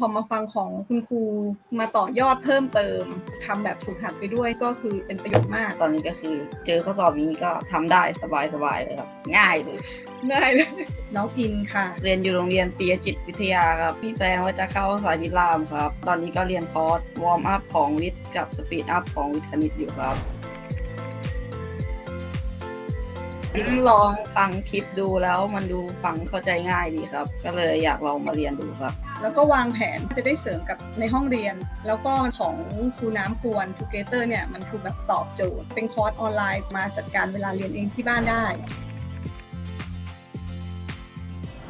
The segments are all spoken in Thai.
พอมาฟังของคุณครูมาต่อยอดเพิ่มเติมทำแบบฝึกหัดไปด้วยก็คือเป็นประโยชน์มาก ตอนนี้ก็คือ เจอข้อสอบนี้ก็ทำได้สบายๆเลยครับ ง่ายเลยได้เลยน้องอินค่ะ เรียนอยู่โรงเรียนปียจิตวิทยาครับมีแปลนว่าจะเข้าสายยิรามครับ ตอนนี้ก็เรียนคอร์สวอร์มอัพของวิทย์กับสปีดอัพของวิทย์คณิตอยู่ครับ ลองฟังคลิปดูแล้วมันดูฟังเข้าใจง่ายดีครับ ก็เลยอยากลองมาเรียนดูครับ แล้วก็วางแผนจะได้เสริมกับในห้องเรียน แล้วก็ของครูน้ำควรทูเกเตอร์เนี่ยมันคือแบบตอบโจทย์ เป็นคอร์สออนไลน์มาจัดการเวลาเรียนเองที่บ้านได้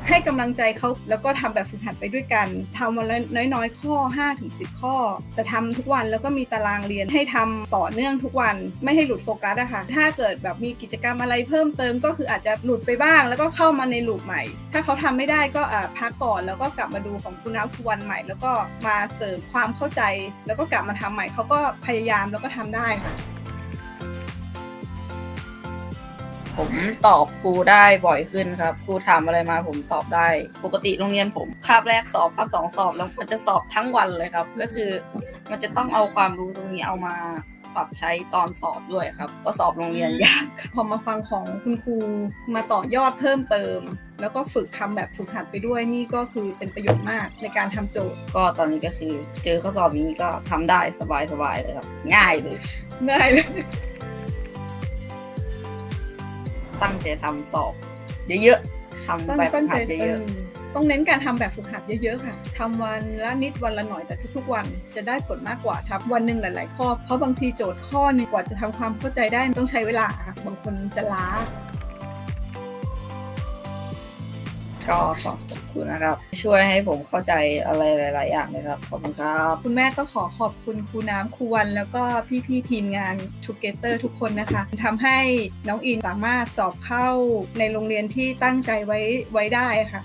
ให้กำลังใจเขาแล้วก็ทำแบบฝึกหัดไปด้วยกันทำวันละน้อยๆ ข้อ5-10 ข้อ แต่ทำทุกวันแล้วก็มีตารางเรียนให้ทำต่อเนื่องทุกวันไม่ให้หลุดโฟกัสอะค่ะถ้าเกิดแบบมีกิจกรรมอะไรเพิ่มเติมก็คืออาจจะหลุดไปบ้าง แล้วก็เข้ามาในลูปใหม่ ถ้าเขาทำไม่ได้ก็พักก่อนแล้วก็กลับมาดูของคุณน้ำคุวันใหม่ แล้วก็มาเสริมความเข้าใจ แล้วก็กลับมาทำใหม่เขาก็พยายามแล้วก็ทำได้ค่ะ ผมตอบครูได้บ่อยขึ้นครับครูถามอะไรมาผมตอบได้ ปกติโรงเรียนผมคาบแรกสอบคาบสองสอบแล้วมันจะสอบทั้งวันเลยครับ ก็คือมันจะต้องเอาความรู้ตรงนี้เอามาปรับใช้ตอนสอบด้วยครับ ก็สอบโรงเรียนยากพอมาฟังของคุณครูมาต่อยอดเพิ่มเติม แล้วก็ฝึกทำแบบฝึกหัดไปด้วยนี่ก็คือเป็นประโยชน์มากในการทำโจทย์ ก็ตอนนี้ก็คือ เจอข้อสอบนี้ก็ทำได้สบายๆเลยครับ ง่ายเลยได้เลย ตั้งใจทำสอบ เยอะๆทำตั้งแบบฝึตั้งกหัใจดเยอะเออต้องเน้นการทำแบบฝึกหัดเยอะๆค่ะทำวันละนิดวันละหน่อยแต่ทุกๆ วันจะได้ผลมากกว่าทำวันหนึ่งหลาย ๆ ข้อ เพราะบางทีโจทย์ข้อหนึงกว่าจะทำความเข้าใจได้ต้องใช้เวลาค่ะบางคนจะล้าๆก็ขอบ คุณนะครับ ช่วยให้ผมเข้าใจอะไรหลาย ๆ อย่างเลยครับ ขอบคุณครับ คุณแม่ก็ขอขอบคุณครูน้ำครูวันแล้วก็พี่ ๆ ทีมงานทูเกเตอร์ทุกคนนะคะทำให้น้องอินสามารถสอบเข้าในโรงเรียนที่ตั้งใจไว้ไว้ได้ค่ะ